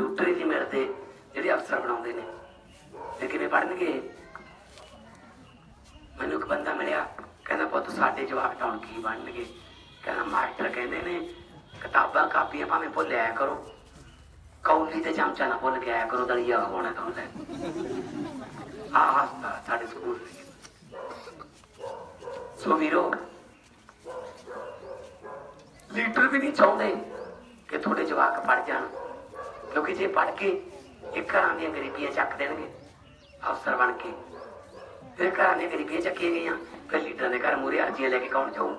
Computer ਹੀ ਨਹੀਂ ਮਿਲਦੇ, ਜਿਹੜੇ ਅਫਸਰ ਬਣਾਉਂਦੇ ਨੇ। ਤੇ ਕਿਵੇਂ ਪੜਨਗੇ ਮੈਨੂੰ ਇੱਕ ਬੰਦਾ ਮਿਲਿਆ, ਕਹਿੰਦਾ, ਪੁੱਤ, ਸਾਡੇ ਜਵਾਕ ਤਾਂ ਕੀ ਬਣਨਗੇ? ਕਹਿੰਦਾ, ਮਾਸਟਰ ਕਹਿੰਦੇ ਨੇ, ਕਿਤਾਬਾਂ, ਕਾਪੀਆਂ ਭਾਵੇਂ ਭੁੱਲ ਆਇਆ ਕਰੋ। ਕੌਲੀ ਤੇ ਚਮਚਾ ਨਾ ਭੁੱਲ ਕੇ ਆਇਆ ਕਰੋ, ਦਲੀਆ ਹੋਣਾ ਤਾਂ ਹੁੰਦਾ ਆ ਹਸਤਾ ਸਾਡੇ ਸਕੂਲ ਸੋ ਵੀਰੋ, ਲੀਡਰ ਵੀ ਨਹੀਂ ਚਾਹੁੰਦੇ ਕਿ ਤੁਹਾਡੇ ਜਵਾਕ ਪੜ ਜਾਣ। ਕਿਉਂਕਿ ਜੇ ਪੜ ਕੇ ਇਹ ਘਰਾਂ ਦੀਆਂ ਗਰੀਬੀਆਂ ਚੱਕ ਦੇਣਗੇ, ਅਫਸਰ ਬਣ ਕੇ। ਫਿਰ ਘਰਾਂ ਦੀਆਂ ਗਰੀਬੀਆਂ ਚੱਕੀਆਂ ਗਈਆਂ, ਫਿਰ ਲੀਡਰਾਂ ਦੇ ਘਰ ਮੂਰੇ ਅਰਜ਼ੀਆਂ ਲੈ ਕੇ ਕੌਣ ਜਾਊ?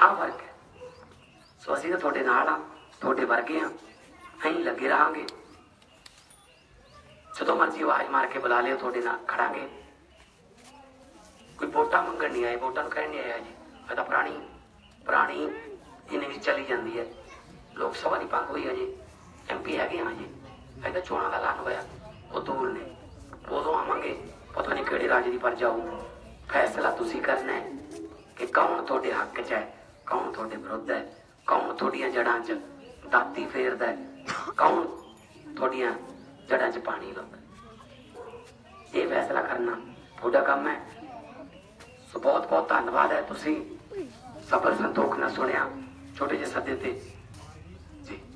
ਆਹ ਫ਼ਰਕ ਹੈ। ਸੋ ਅਸੀਂ ਤਾਂ ਤੁਹਾਡੇ ਨਾਲ ਆ ਤੁਹਾਡੇ ਵਰਗੇ ਆ ਅਸੀਂ ਲੱਗੇ ਰਹਾਂਗੇ। ਜਦੋਂ ਮਰਜ਼ੀ ਆਵਾਜ਼ ਮਾਰ ਕੇ ਬੁਲਾ ਲਿਓ, ਤੁਹਾਡੇ ਨਾਲ ਖੜਾਂਗੇ। ਕੋਈ ਵੋਟਾਂ ਮੰਗਣ ਨਹੀਂ ਆਏ, ਵੋਟਾਂ ਨੂੰ ਕਹਿਣ ਨਹੀਂ ਆਇਆ ਜੀ ਮੈਂ ਤਾਂ ਪੁਰਾਣੀ ਪੁਰਾਣੀ ਇਹਨੇ ਵੀ ਚਲੀ ਜਾਂਦੀ ਹੈ। ਲੋਕ ਸਭਾ ਦੀ ਪੰਗ ਹੋਈ ਹੈ ਅਜੇ ਐਮਪੀ ਹੈਗੇ ਆ ਜੀ ਇਹ ਚੋਣਾਂ ਦਾ ਐਲਾਨ ਹੋਇਆ। ਉਹ ਦੂਰ ਨੇ। ਉਦੋਂ ਆਵਾਂਗੇ। ਪਤਾ ਨਹੀਂ ਕਿਹੜੇ ਰਾਜ ਦੀ ਪਰ ਜਾਊ। ਫੈਸਲਾ ਤੁਸੀਂ ਕਰਨਾ ਹੈ ਕਿ ਕੌਣ ਤੁਹਾਡੇ ਹੱਕ 'ਚ ਹੈ, ਕੌਣ ਤੁਹਾਡੇ ਵਿਰੁੱਧ ਹੈ, ਕੌਣ ਤੁਹਾਡੀਆਂ ਜੜਾਂ 'ਚ ਦਾਤੀ ਫੇਰਦਾ ਹੈ, ਕੌਣ ਤੁਹਾਡੀਆਂ ਜੜਾਂ 'ਚ ਪਾਣੀ ਲਾਉਂਦਾ ਇਹ ਫੈਸਲਾ ਕਰਨਾ ਤੁਹਾਡਾ ਕੰਮ ਹੈ। ਸੋ ਬਹੁਤ ਬਹੁਤ ਧੰਨਵਾਦ ਹੈ। ਤੁਸੀਂ ਸਫਲ ਸੰਤੋਖ ਨਾਲ ਸੁਣਿਆ। ਛੋਟੇ ਜਿਹੇ ਸੱਦੇ ਤੇ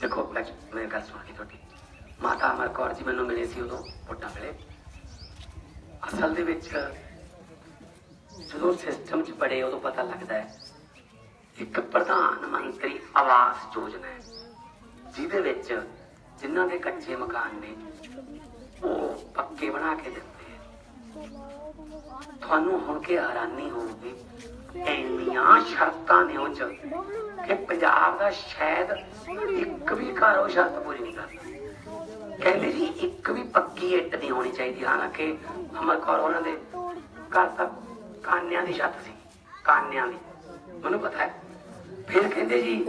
ਦੇਖੋ, ਮੈਂ ਮੈਂ ਗੱਲ ਸੁਣ ਕੇ ਤੁਹਾਡੀ ਮਾਤਾ ਅਮਰ ਕੌਰ ਜੀ ਮੈਨੂੰ ਮਿਲੇ ਸੀ ਉਦੋਂ ਵੋਟਾਂ ਵੇਲੇ। ਅਸਲ ਦੇ ਵਿੱਚ ਜਦੋਂ ਸਿਸਟਮ 'ਚ ਬੜੇ, ਉਦੋਂ ਪਤਾ ਲੱਗਦਾ ਹੈ, ਇੱਕ ਪ੍ਰਧਾਨ ਮੰਤਰੀ ਆਵਾਸ ਯੋਜਨਾ ਹੈ, ਜਿਹਦੇ ਵਿੱਚ ਜਿਨ੍ਹਾਂ ਦੇ ਕੱਚੇ ਮਕਾਨ ਨੇ ਉਹ ਪੱਕੇ ਬਣਾ ਕੇ ਦਿੰਦੇ ਤੁਹਾਨੂੰ ਹੁਣ ਕੇ ਹੈਰਾਨੀ ਹੋਊਗੀ? ਇੰਨੀਆਂ ਸ਼ਰਤਾਂ ਨੇ ਉਹ 'ਚ ਕਿ ਪੰਜਾਬ ਦਾ ਸ਼ਾਇਦ ਇੱਕ ਵੀ ਘਰ ਉਹ ਸ਼ਰਤ ਪੂਰੀ ਨਹੀਂ ਕਰਦਾ। ਕਹਿੰਦੇ ਜੀ, ਇੱਕ ਵੀ ਪੱਕੀ ਇੱਟ ਨਹੀਂ ਹੋਣੀ ਚਾਹੀਦੀ। ਹਾਲਾਂਕਿ ਅਮਰ ਕੌਰ ਉਹਨਾਂ ਦੇ ਘਰ ਤਾਂ ਕਾਨਿਆਂ ਦੀ ਛੱਤ ਸੀ, ਕਾਨਿਆਂ ਦੀ। ਮੈਨੂੰ ਪਤਾ ਹੈ। ਫਿਰ ਕਹਿੰਦੇ ਜੀ,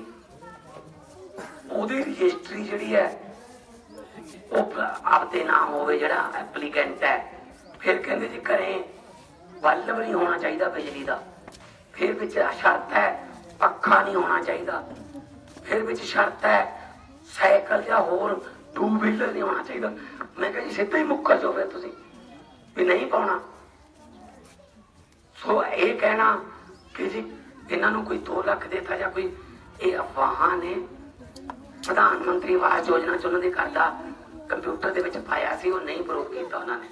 ਉਹਦੀ ਰਜਿਸਟਰੀ ਜਿਹੜੀ ਹੈ, ਉਹ ਆਪਦੇ ਨਾਮ ਹੋਵੇ ਜਿਹੜਾ ਐਪਲੀਕੈਂਟ ਹੈ ਫਿਰ ਕਹਿੰਦੇ ਜੀ ਕਰੇ ਬੱਲਬ ਨਹੀਂ ਹੋਣਾ ਚਾਹੀਦਾ ਬਿਜਲੀ ਦਾ। ਫਿਰ ਵਿੱਚ ਸ਼ਰਤ ਹੈ, ਪੱਖਾ ਨਹੀਂ ਹੋਣਾ ਚਾਹੀਦਾ। ਫਿਰ ਵਿੱਚ ਸ਼ਰਤ ਹੈ, ਸਾਈਕਲ ਜਾਂ ਹੋਰ ਟੂ ਵੀਲਰ ਨਹੀਂ ਹੋਣਾ ਚਾਹੀਦਾ। ਮੈਂ ਕਿਹਾ ਜੀ ਸਿੱਧਾ ਹੀ ਮੁੱਕਰ ਜਾਓ ਤੁਸੀਂ, ਵੀ ਨਹੀਂ ਪਾਉਣਾ। ਸੋ ਇਹ ਕਹਿਣਾ ਕਿ ਜੀ ਇਹਨਾਂ ਨੂੰ ਕੋਈ 2 ਲੱਖ ਦੇਤਾ ਜਾਂ ਕੋਈ, ਇਹ ਅਫਵਾਹਾਂ ਨੇ। ਪ੍ਰਧਾਨ ਮੰਤਰੀ ਆਵਾਸ ਯੋਜਨਾ ਚ ਉਹਨਾਂ ਦੇ ਘਰ ਦਾ ਕੰਪਿਊਟਰ ਦੇ ਵਿੱਚ ਪਾਇਆ ਸੀ, ਉਹ ਨਹੀਂ ਪ੍ਰੂਫ ਕੀਤਾ ਉਹਨਾਂ ਨੇ।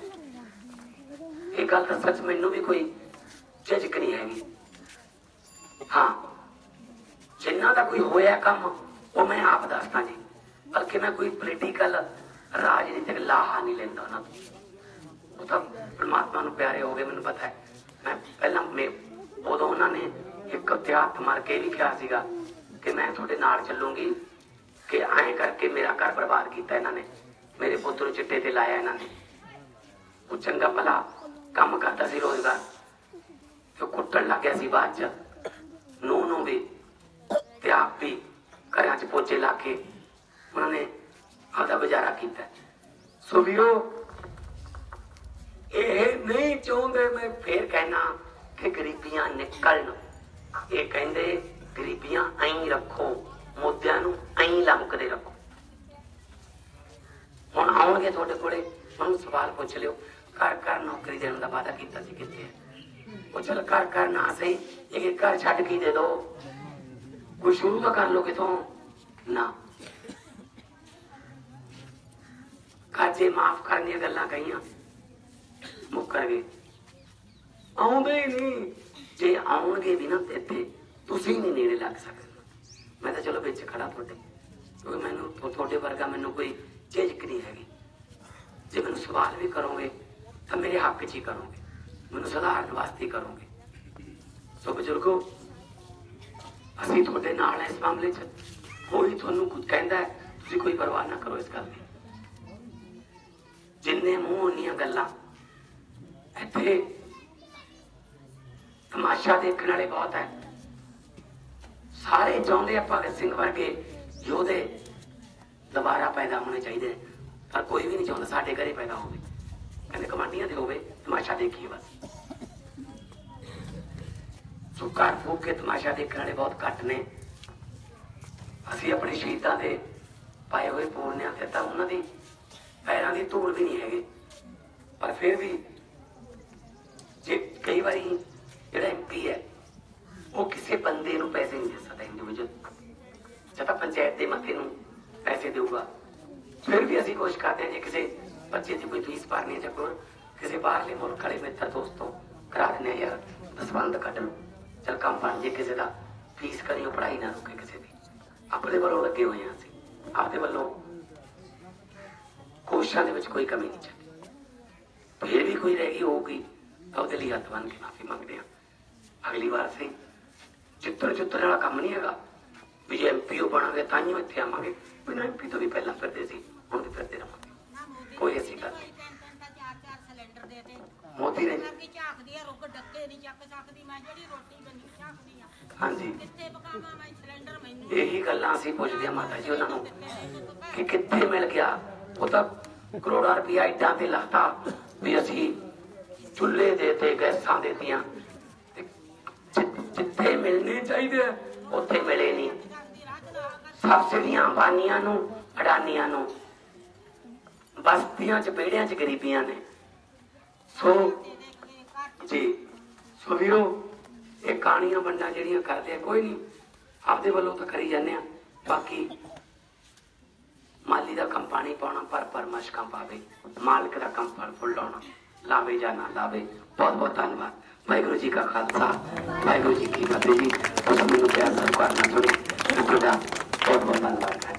ਇਹ ਗੱਲ ਤਾਂ ਸੱਚ ਮੈਨੂੰ ਵੀ ਕੋਈ ਝਿਜਕ ਨਹੀਂ ਹੈਗੀ। ਹਾਂ ਜਿਨ੍ਹਾਂ ਦਾ ਕੋਈ ਹੋਇਆ ਕੰਮ, ਉਹ ਮੈਂ ਆਪ ਦੱਸਦਾ ਜੀ। ਬਲਕਿ ਮੈਂ ਕੋਈ ਪੋਲੀਟੀਕਲ ਰਾਜਨੀਤਿਕ ਲਾਹਾ ਨਹੀਂ ਲੈਂਦਾ ਉਹਨਾਂ ਤੋਂ ਉਹ ਤਾਂ ਪਰਮਾਤਮਾ ਨੂੰ ਪਿਆਰੇ ਹੋ ਗਏ, ਮੈਨੂੰ ਪਤਾ ਹੈ। ਮੈਂ ਪਹਿਲਾਂ ਮੈਂ ਉਦੋਂ ਉਹਨਾਂ ਨੇ ਇੱਕ ਉੱਤੇ ਹੱਥ ਮਾਰ ਕੇ ਵੀ ਕਿਹਾ ਸੀਗਾ ਕਿ ਮੈਂ ਤੁਹਾਡੇ ਨਾਲ ਚੱਲੂੰਗੀ, ਕਿ ਐਂ ਕਰਕੇ ਮੇਰਾ ਘਰ ਬਰਬਾਦ ਕੀਤਾ ਇਹਨਾਂ ਨੇ। ਮੇਰੇ ਪੁੱਤ ਨੂੰ ਚਿੱਟੇ ਤੇ ਲਾਇਆ ਇਹਨਾਂ ਨੇ। ਉਹ ਚੰਗਾ ਭਲਾ ਕੰਮ ਕਰਦਾ ਸੀ ਰੋਜ਼ਗਾਰ ਤੇ ਕੁੱਟਣ ਲੱਗ ਗਿਆ ਸੀ ਬਾਅਦ ਚ। ਨੂੰ ਨੂੰ ਵੀ ਤੇ ਆਪ ਵੀ ਘਰਾਂ ਚ ਪੋਚੇ ਲਾ ਕੇ ਉਹਨਾਂ ਨੇ ਆਪਦਾ ਗੁਜ਼ਾਰਾ ਕੀਤਾ। ਸੋ ਵੀਰੋ, ਇਹ ਨਹੀਂ ਚਾਹੁੰਦੇ ਮੈਂ ਫੇਰ ਕਹਿਣਾ ਕਿ ਗਰੀਬੀਆਂ ਨਿਕਲਣ। ਇਹ ਕਹਿੰਦੇ, ਗਰੀਬੀਆਂ ਐਂ ਰੱਖੋ, ਮੁੱਦਿਆਂ ਨੂੰ ਐਂ ਲਮਕਦੇ ਰੱਖੋ। ਹੁਣ ਆਉਣਗੇ ਤੁਹਾਡੇ ਕੋਲੇ, ਉਹਨੂੰ ਸਵਾਲ ਪੁੱਛ ਲਿਓ। ਘਰ ਘਰ ਨੌਕਰੀ ਦੇਣ ਦਾ ਵਾਅਦਾ ਕੀਤਾ ਸੀ ਕਿੱਥੇ ਉਹ ਚਲ ਘਰ ਘਰ ਨਾ ਸਹੀ ਇੱਕ ਘਰ ਛੱਡ ਕੇ ਦੇ ਦੋ। ਕੋਈ ਸ਼ੁਰੂ ਤਾਂ ਕਰ ਲੋ ਕਿਥੋਂ? ਨਾ। ਕਾਜੇ ਮਾਫ ਕਰਨ ਦੀਆਂ ਗੱਲਾਂ ਕਹੀਆਂ, ਮੁੱਕਰ ਗਏ। ਆਉਂਦੇ ਹੀ ਨਹੀਂ। ਜੇ ਆਉਣਗੇ ਵੀ ਨਾ ਤੇ ਇੱਥੇ ਤੁਸੀਂ ਨਹੀਂ ਨੇੜੇ ਲੱਗ ਸਕਦੇ। ਮੈਂ ਤਾਂ ਚਲੋ ਵਿੱਚ ਖੜਾ ਤੁਹਾਡੇ। ਕਿਉਂਕਿ ਮੈਨੂੰ, ਤੁਹਾਡੇ ਵਰਗਾ ਮੈਨੂੰ ਕੋਈ ਝਿਜਕ ਨਹੀਂ ਹੈਗੀ। ਜੇ ਮੈਨੂੰ ਸਵਾਲ ਵੀ ਕਰੋਗੇ ਤਾਂ ਮੇਰੇ ਹੱਕ 'ਚ ਹੀ ਕਰੋਗੇ। ਮੈਨੂੰ ਸੁਧਾਰਨ ਵਾਸਤੇ ਹੀ ਕਰੋਗੇ। ਸੋ ਬਜ਼ੁਰਗੋ, ਅਸੀਂ ਤੁਹਾਡੇ ਨਾਲ ਹਾਂ ਇਸ ਮਾਮਲੇ 'ਚ। ਕੋਈ ਤੁਹਾਨੂੰ ਕੁਝ ਕਹਿੰਦਾ ਹੈ, ਤੁਸੀਂ ਕੋਈ ਪਰਵਾਹ ਨਾ ਕਰੋ ਇਸ ਗੱਲ ਦੀ। ਜਿੰਨੇ ਮੂੰਹ ਉਨੀਆਂ ਗੱਲਾਂ। ਇੱਥੇ ਤਮਾਸ਼ਾ ਦੇਖਣ ਵਾਲੇ ਬਹੁਤ ਹੈ। ਸਾਰੇ ਚਾਹੁੰਦੇ ਆ ਭਗਤ ਸਿੰਘ ਵਰਗੇ ਯੋਧੇ ਦੁਬਾਰਾ ਪੈਦਾ ਹੋਣੇ ਚਾਹੀਦੇ। ਪਰ ਕੋਈ ਵੀ ਨਹੀਂ ਚਾਹੁੰਦਾ ਸਾਡੇ ਘਰੇ ਪੈਦਾ ਹੋਵੇ। ਕਹਿੰਦੇ ਕਮਾਂਡੀਆਂ ਦੇ ਹੋਵੇ, ਤਮਾਸ਼ਾ ਦੇਖੀਏ ਬਸ। ਸੁਕਾਰ ਫੂਕ ਕੇ ਤਮਾਸ਼ਾ ਦੇਖਣ ਵਾਲੇ ਬਹੁਤ ਘੱਟ ਨੇ। ਅਸੀਂ ਆਪਣੇ ਸ਼ਹੀਦਾਂ ਦੇ ਪਾਏ ਹੋਏ ਪੂਰਨਿਆਂ ਤੇ ਤਾਂ ਉਹਨਾਂ ਦੀ ਪੈਰਾਂ ਦੀ ਧੂੜ ਵੀ ਨਹੀਂ ਹੈਗੇ। ਪਰ ਫਿਰ ਵੀ ਜੇ ਕਈ ਵਾਰੀ ਜਿਹੜਾ ਐਮਪੀ ਹੈ, ਉਹ ਕਿਸੇ ਬੰਦੇ ਨੂੰ ਪੈਸੇ ਨਹੀਂ ਦੇ ਸਕਦਾ ਇੰਡੀਵਿਜੂਅਲ ਜਾਂ ਤਾਂ ਪੰਚਾਇਤ ਦੇ ਮਤੇ ਨੂੰ ਪੈਸੇ ਦੇਊਗਾ। ਫਿਰ ਵੀ ਅਸੀਂ ਕੋਸ਼ਿਸ਼ ਕਰਦੇ ਹਾਂ ਜੇ ਕਿਸੇ ਬੱਚੇ ਦੀ ਕੋਈ ਫੀਸ ਭਰਨੀ ਹੈ ਜਾਂ ਕੋਈ ਕਿਸੇ ਬਾਹਰਲੇ ਮੁਲਕ ਵਾਲੇ ਮਿੱਤਰ ਦੋਸਤੋਂ ਕਰਾ ਦਿੰਦੇ ਹਾਂ ਯਾਰ ਦਸਵੰਦ ਕੱਢ ਲਓ ਚਲ ਕੰਮ ਬਣ ਜੇ ਕਿਸੇ ਦਾ, ਫੀਸ ਕਰਿਓ, ਪੜ੍ਹਾਈ ਨਾ ਰੁਕੇ ਕਿਸੇ ਦੀ। ਆਪਣੇ ਵੱਲੋਂ ਲੱਗੇ ਹੋਏ ਹਾਂ ਅਸੀਂ, ਆਪਦੇ ਵੱਲੋਂ ਕੋਸ਼ਿਸ਼ਾਂ ਦੇ ਵਿੱਚ ਕੋਈ ਕਮੀ ਨਹੀਂ ਚਾਹੀਦੀ ਫਿਰ ਵੀ ਕੋਈ ਰਹਿ ਗਈ ਹੋਊਗੀ, ਤਾਂ ਉਹਦੇ ਲਈ ਹੱਥ ਬੰਨ ਕੇ ਮਾਫੀ ਮੰਗਦੇ ਹਾਂ। ਅਗਲੀ ਵਾਰ ਸੇ ਚਿੱਤਰ ਚਿੱਤਰ ਵਾਲਾ ਕੰਮ ਨਹੀਂ ਹੈਗਾ। ਵੀ ਜੇ ਐਮਪੀਓ ਬਣਾਂਗੇ, ਤਾਂ ਹੀ ਇੱਥੇ ਆਵਾਂਗੇ। ਬਿਨਾਂ ਐਮਪੀ ਤੋਂ ਵੀ ਪਹਿਲਾਂ ਫਿਰਦੇ ਸੀ, ਹੁਣ ਵੀ ਫਿਰਦੇ ਰਹਾਂਗੇ। ਕੋਈ ਐਸੀ ਗੱਲ ਨਹੀਂ। ਦੇ ਮੋਦੀ ਨੇ ਕਰਕੇ ਝਾਕਦੀ ਆ ਰੁੱਗ ਡੱਕੇ ਨਹੀਂ ਚੱਕ ਸਕਦੀ। ਮੈਂ ਜਿਹੜੀ ਰੋਟੀ ਬਣੀ ਝਾਕਦੀ ਆ। ਹਾਂਜੀ। ਕਿੱਥੇ ਪਕਾਵਾਂ ਮੈਂ ਸਿਲੰਡਰ ਮੈਨੂੰ? ਇਹੀ ਗੱਲਾਂ ਅਸੀਂ ਪੁੱਛਦੇ ਹਾਂ ਮਾਤਾ ਜੀ ਉਹਨਾਂ ਨੂੰ ਕਿ ਕਿੱਥੇ ਮਿਲ ਗਿਆ? ਉਹ ਤਾਂ ਕਰੋੜਾਂ ਰੁਪਇਆ ਇੱਟਾਂ ਤੇ ਲਾਤਾ ਵੀ ਅਸੀਂ ਚੁੱਲ੍ਹੇ ਦੇ ਤੇ ਗੈਸਾਂ ਦੇਤੀਆਂ। ਤੇ ਜਿ- ਜਿੱਥੇ ਮਿਲਣੇ ਚਾਹੀਦੇ ਆ, ਉੱਥੇ ਮਿਲੇ ਨਹੀਂ। ਸਬਸਿਡੀਆਂ ਬਾਨੀਆਂ ਨੂੰ ਅਡਾਨੀਆਂ ਨੂੰ। ਬਸਤੀਆਂ ਚ ਬੇੜਿਆਂ ਚ ਗਰੀਬੀਆਂ ਨੇ। ਸੋ ਜੀ, ਸੋ ਵੀਰੋ, ਇਹ ਕਹਾਣੀਆਂ ਵੰਡਾਂ ਜਿਹੜੀਆਂ ਕਰਦੇ ਆ, ਕੋਈ ਨਹੀਂ, ਆਪਦੇ ਵੱਲੋਂ ਤਾਂ ਕਰੀ ਜਾਂਦੇ ਆ। ਬਾਕੀ ਮਾਲੀ ਦਾ ਕੰਮ ਪਾਣੀ ਪਾਉਣਾ, ਪਰ ਪਰਮਸ਼ ਕੰਮ ਪਾਵੇ, ਮਾਲਕ ਦਾ ਕੰਮ ਫਲ ਫੁੱਲ ਲਾਉਣਾ, ਲਾਵੇ ਜਾਂ ਨਾ ਲਾਵੇ ਬਹੁਤ ਬਹੁਤ ਧੰਨਵਾਦ। ਵਾਹਿਗੁਰੂ ਜੀ ਕਾ ਖਾਲਸਾ, ਵਾਹਿਗੁਰੂ ਜੀ ਕੀ ਫਤਿਹ ਜੀ। ਤੁਸੀਂ ਮੈਨੂੰ ਪਿਆਰ ਸਤਿਕਾਰ ਨਾਲ ਸੁਣੀ ਤੁਹਾਡਾ ਬਹੁਤ ਬਹੁਤ ਧੰਨਵਾਦ।